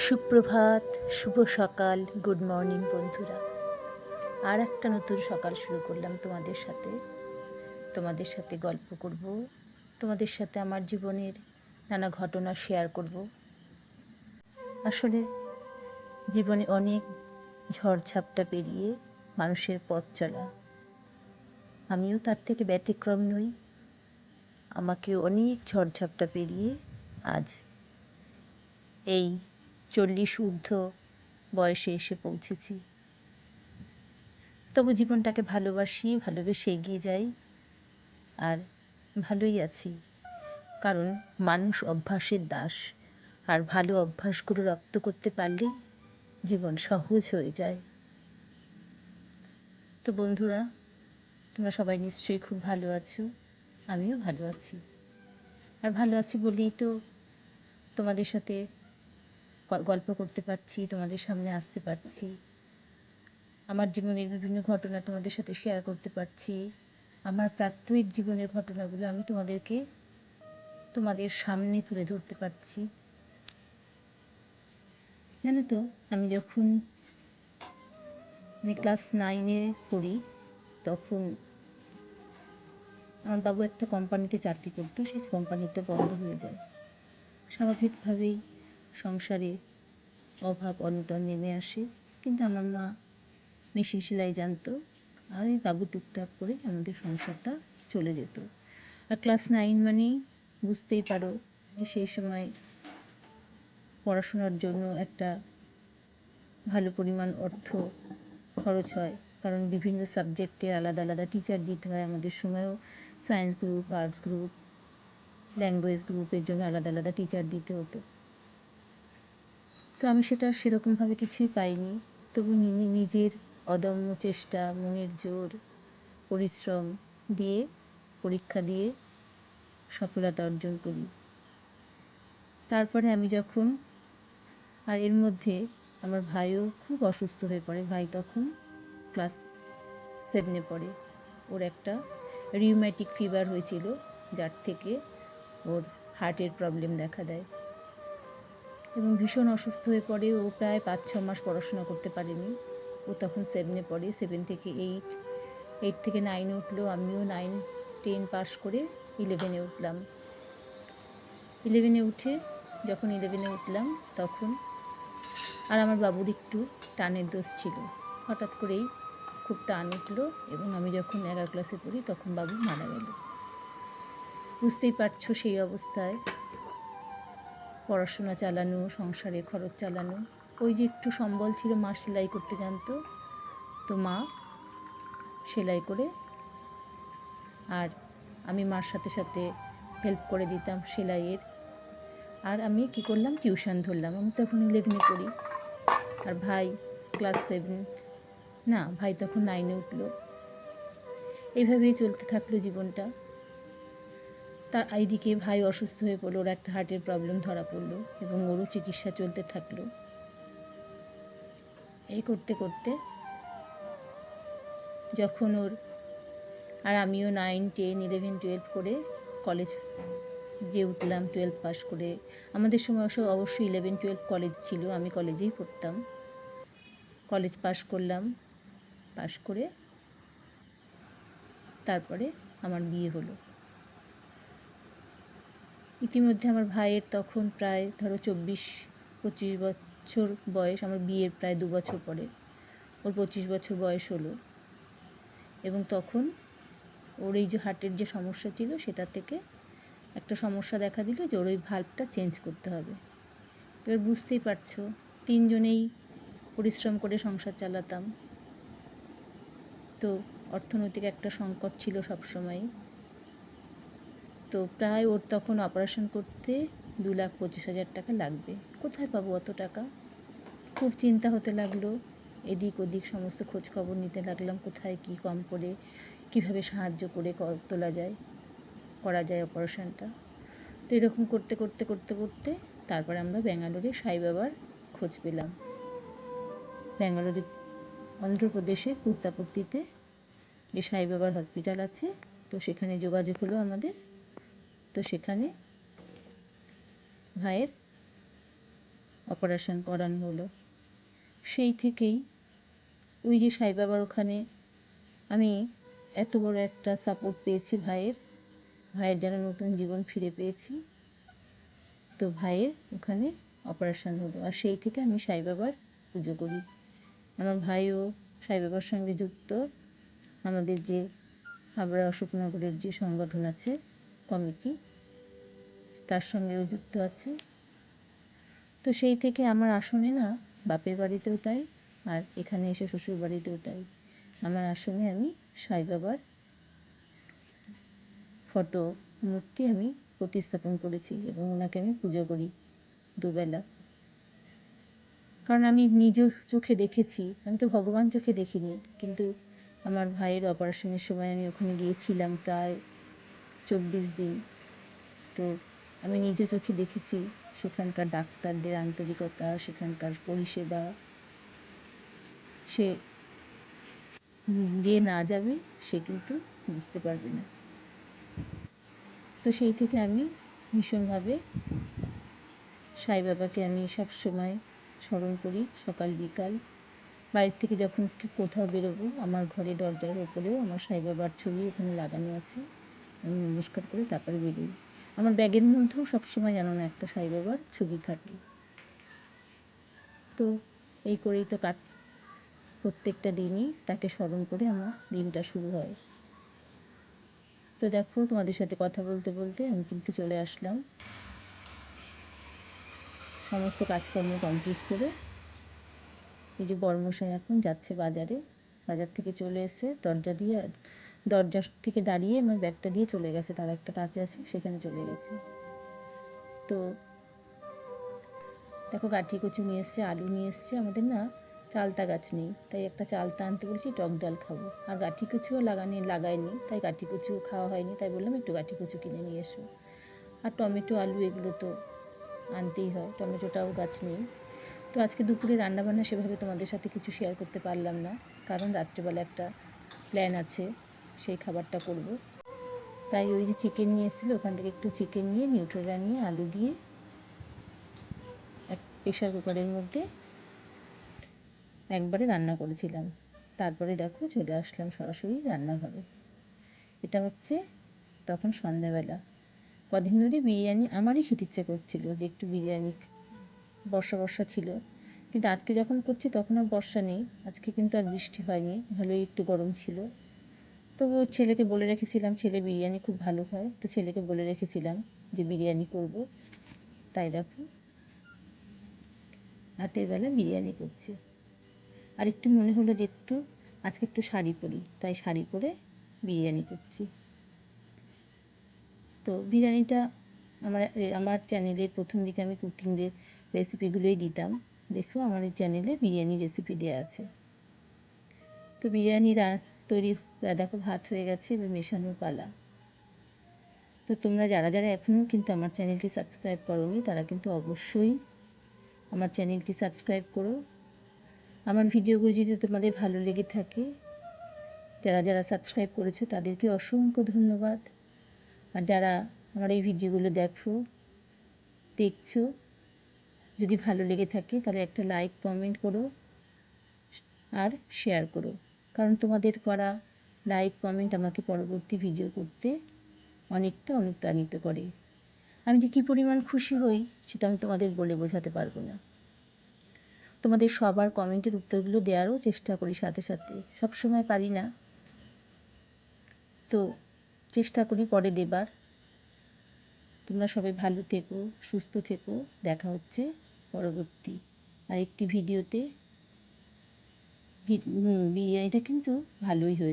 সুপ্রভাত, শুভ সকাল good morning বন্ধুরা। আর একটা নতুন সকাল শুরু করলাম তোমাদের সাথে। তোমাদের সাথে গল্প করব, তোমাদের সাথে আমার জীবনের নানা ঘটনা শেয়ার করব। আসলে জীবনে অনেক ঝড়ঝাপটা পেরিয়ে মানুষের পথ চলা। আমিও তার থেকে ব্যতিক্রম নই। আমাকে অনেক ঝড়ঝাপটা পেরিয়ে আজ এই চল্লিশ ঊর্ধ্ব বয়সে এসে পৌঁছেছি। তবু জীবনটাকে ভালোবাসি, ভালোবেসে এগিয়ে যাই আর ভালোই আছি। কারণ মানুষ অভ্যাসের দাস আর ভালো অভ্যাসগুলো রপ্ত করতে পারলেই জীবন সহজ হয়ে যায়। তো বন্ধুরা, তোমরা সবাই নিশ্চয়ই খুব ভালো আছো, আমিও ভালো আছি। আর ভালো আছি বলেই তো তোমাদের সাথে গল্প করতে পারছি, তোমাদের সামনে আসতে পারছি। আমার জীবনের বিভিন্ন ঘটনা তোমাদের সাথে শেয়ার করতে পারছি। আমার প্রাত্যহিক জীবনের ঘটনাগুলো আমি তোমাদেরকে তোমাদের সামনে তুলে ধরতে পারছি। জানো তো, আমি যখন ক্লাস নাইনে পড়ি, তখন আমার বাবু একটা কোম্পানিতে চাকরি করতো, সেই কোম্পানিটা বন্ধ হয়ে যায়। স্বাভাবিকভাবেই সংসারে অভাব অনটন নেমে আসে। কিন্তু আমার মা মেশিন সেলাই জানতো, আর ওই বাবু টুকটাক করে আমাদের সংসারটা চলে যেত। আর ক্লাস নাইন মানেই বুঝতেই পারো যে সেই সময় পড়াশোনার জন্য একটা ভালো পরিমাণ অর্থ খরচ হয়। কারণ বিভিন্ন সাবজেক্টে আলাদা আলাদা টিচার দিতে হয়। আমাদের সময়ও science group arts group language গ্রুপের জন্য আলাদা আলাদা টিচার দিতে হতো। তো আমি সেটা সেরকমভাবে কিছুই পাইনি। তবু নিজের অদম্য চেষ্টা, মনের জোর, পরিশ্রম দিয়ে, পরীক্ষা দিয়ে সফলতা অর্জন করি। তারপরে আমি যখন, আর এর মধ্যে আমার ভাইও খুব অসুস্থ হয়ে পড়ে, ভাই তখন ক্লাস সেভেনে পড়ে। ওর একটা রিউম্যাটিক ফিভার হয়েছিল, যার থেকে ওর হার্টের প্রবলেম দেখা দেয়। এবং ভীষণ অসুস্থ হয়ে পড়ে। ও প্রায় পাঁচ, ছ মাস পড়াশোনা করতে পারেনি। ও তখন সেভেনে পড়ে সেভেন থেকে এইট এইট থেকে নাইনে উঠল। আমিও নাইন টেন পাস করে ইলেভেনে উঠলাম। ইলেভেনে উঠে যখন ইলেভেনে উঠলাম, তখন আর আমার বাবুর একটু টানের দোষ ছিল। হঠাৎ করেই খুব টান উঠল এবং আমি যখন এগারো ক্লাসে পড়ি, তখন বাবু মারা গেল। বুঝতেই পারছ সেই অবস্থায়। পড়াশোনা চালানো, সংসারে খরচ চালানো। ওই যে একটু সম্বল ছিল, মা সেলাই করতে জানতো। তো মা সেলাই করে আর আমি মার সাথে সাথে হেল্প করে দিতাম সেলাইয়ের। আর আমি কি করলাম? টিউশন ধরলাম। আমি তখন ইলেভেনে পড়ি। আর ভাই ক্লাস সেভেন না, ভাই তখন নাইনে উঠল। এইভাবেই চলতে থাকল জীবনটা। তার এইদিকে ভাই অসুস্থ হয়ে পড়ল, ওর একটা হার্টের প্রবলেম ধরা পড়ল এবং ওরও চিকিৎসা চলতে থাকল। এই করতে করতে যখন ওর আর আমিও নাইন টেন ইলেভেন টুয়েলভ করে কলেজ যে উঠলাম টুয়েলভ পাস করে। আমাদের সময় অবশ্য অবশ্যই ইলেভেন টুয়েলভ কলেজ ছিল, আমি কলেজেই পড়তাম। কলেজ পাস করলাম পাস করে তারপরে আমার বিয়ে হলো। ইতিমধ্যে আমার ভাইয়ের তখন প্রায়, ধরো, চব্বিশ, পঁচিশ বছর বয়স, আমার বিয়ের প্রায় দু বছর পরে। ওর পঁচিশ বছর বয়স হলো। এবং তখন ওর এই যে হার্টের যে সমস্যা ছিল, সেটা থেকে একটা সমস্যা দেখা দিল যে ওর ওই ভাল্বটা চেঞ্জ করতে হবে। এবার বুঝতেই পারছ, তিনজনেই পরিশ্রম করে সংসার চালাতাম। তো অর্থনৈতিক একটা সংকট ছিল সবসময় তো প্রায় ওর তখন অপারেশন করতে দু লাখ পঁচিশ হাজার টাকা লাগবে। কোথায় পাবো অত টাকা? খুব চিন্তা হতে লাগল। এদিক ওদিক সমস্ত খোঁজ খবর নিতে লাগলাম, কোথায় কি কম করে, কীভাবে সাহায্য করে তোলা যায়, করা যায় অপারেশনটা তো এরকম করতে করতে করতে করতে তারপরে আমরা ব্যাঙ্গালোরে সাই বাবার খোঁজ পেলাম। ব্যাঙ্গালোরে অন্ধ্রপ্রদেশের পুত্তাপত্তিতে যে সাই বাবার হসপিটাল আছে, তো সেখানে যোগাযোগ হলো আমাদের। তো সেখানে ভাইয়ের অপারেশন করানো হলো। সেই থেকেই ওই যে সাই বাবার ওখানে আমি এত বড় একটা সাপোর্ট পেয়েছি ভাইয়ের। ভাইয়ের যেন নতুন জীবন ফিরে পেয়েছি। তো ভাইয়ের ওখানে অপারেশন হলো। আর সেই থেকে আমি সাই বাবার পুজো করি। আমার ভাইও সাই বাবার সঙ্গে যুক্ত। আমাদের যে হাবড়া অশোকনগরের যে সংগঠন আছে কমিটি তার সঙ্গেও যুক্ত আছে। তো সেই থেকে আমার আসনে না, বাপের বাড়িতেও তাই, আর এখানে এসে শ্বশুর বাড়িতেও তাই। আমার আসনে আমি সাই বাবার ফটো, মূর্তি আমি প্রতিস্থাপন করেছি এবং ওনাকে আমি পুজো করি দুবেলা। কারণ আমি নিজ চোখে দেখেছি, আমি তো ভগবান চোখে দেখিনি, কিন্তু আমার ভাইয়ের অপারেশনের সময় আমি ওখানে গিয়েছিলাম প্রায় চব্বিশ দিন। তো আমি নিজে চোখে দেখেছি সেখানকার ডাক্তারদের আন্তরিকতা, সেখানকার পরিষেবা। সে যে না যাবে, সে কিন্তু বুঝতে পারবে না। তো সেই থেকে আমি ভীষণভাবে সাই বাবাকে আমি সব সময় স্মরণ করি সকাল, বিকাল। বাড়ির থেকে যখন কোথাও বেরোবো, আমার ঘরে দরজার ওপরেও আমার সাই বাবার ছবি ওখানে লাগানো আছে। আমি নমস্কার করে তারপরে বেরোই। আমার ব্যাগের মধ্যেও সবসময় যেন না একটা সাই বাবার ছবি থাকে। তো এই করেই তো কাট, প্রত্যেকটা দিনই তাকে স্মরণ করে আমার দিনটা শুরু হয়। তো দেখো, তোমাদের সাথে কথা বলতে বলতে আমি কিন্তু চলে আসলাম। সমস্ত কাজকর্ম কমপ্লিট করে এই যে বর্মশাই এখন যাচ্ছে বাজারে। বাজার থেকে চলে এসে দরজা দিয়ে দরজা থেকে দাঁড়িয়ে আমার ব্যাগটা দিয়ে চলে গেছে। তার একটা কাজ আছে, সেখানে চলে গেছে। তো দেখো, গাঠি কচু নিয়ে এসছে, আলু নিয়ে এসছে। আমাদের না চালতা গাছ নেই, তাই একটা চালতা আনতে বলেছি, টক ডাল খাব। আর গাঠি কচুও লাগানি লাগায়নি তাই গাঠি কচু খাওয়া হয়নি। তাই বললাম, একটু গাঠি কচু কিনে নিয়ে এসো। আর টমেটো, আলু এগুলো তো আনতেই হয়, টমেটোটাও গাছ নেই। তো আজকে দুপুরে রান্নাবান্না সেভাবে তোমাদের সাথে কিছু শেয়ার করতে পারলাম না, কারণ রাত্রেবেলা একটা প্ল্যান আছে। সেই খাবারটা করব। তাই ওই যে চিকেন নিয়ে এসেছিল, ওখান থেকে একটু চিকেন নিয়ে নিউট্রেলা নিয়ে, আলু দিয়ে, এক প্রেশার কুকারের মধ্যে একবারে রান্না করেছিলাম। তারপরে দেখো চলে আসলাম সরাসরি রান্নাঘরে। এটা হচ্ছে তখন সন্ধ্যাবেলা। কদিন ধরে বিরিয়ানি আমারই খেতে ইচ্ছে করছিল যে একটু বিরিয়ানি বর্ষা বর্ষা ছিল। কিন্তু আজকে যখন করছি তখন আর বর্ষা নেই। আজকে কিন্তু আর বৃষ্টি হয়নি ভালোই একটু গরম ছিল। তবু ছেলেকে বলে রেখেছিলাম, ছেলে বিরিয়ানি খুব ভালো খায়, তো ছেলেকে বলে রেখেছিলাম যে বিরিয়ানি করব। তাই দেখো, রাতের বেলা বিরিয়ানি করছি। আর একটু মনে হলো যে একটু, আজকে একটু শাড়ি পরি, তাই শাড়ি পরে বিরিয়ানি করছি। তো বিরিয়ানিটা আমার আমার চ্যানেলের প্রথম দিকে আমি কুকিংয়ের রেসিপিগুলোই দিতাম। দেখো আমার চ্যানেলে বিরিয়ানি রেসিপি দেওয়া আছে। তো বিরিয়ানি তৈরি দেখো ভাত হয়ে গেছে, এবার মেশানোর পালা। তো তোমরা যারা যারা এখনও কিন্তু আমার চ্যানেলটি সাবস্ক্রাইব করোনি, তারা কিন্তু অবশ্যই আমার চ্যানেলটি সাবস্ক্রাইব করো। আমার ভিডিওগুলো যদি তোমাদের ভালো লেগে থাকে, যারা যারা সাবস্ক্রাইব করেছ, তাদেরকে অসংখ্য ধন্যবাদ। আর যারা আমার এই ভিডিওগুলো দেখো, দেখছ, যদি ভালো লেগে থাকে, তাহলে একটা লাইক কমেন্ট করো, আর শেয়ার করো। কারণ তোমাদের করা লাইক কমেন্ট আমাকে পরবর্তী ভিডিও করতে অনেকটা অনুপ্রাণিত করে। আমি যে কী পরিমাণ খুশি হই সেটা আমি তোমাদের বলে বোঝাতে পারব না। তোমাদের সবার কমেন্টের উত্তরগুলো দেওয়ারও চেষ্টা করি সাথে সাথে। সব সময় পারি না। তো চেষ্টা করি পরে দেবার। তোমরা সবাই ভালো থেকো, সুস্থ থেকো। দেখা হচ্ছে পরবর্তী আরেকটি ভিডিওতে বিরিয়ানিটা কিন্তু ভালোই হয়েছে।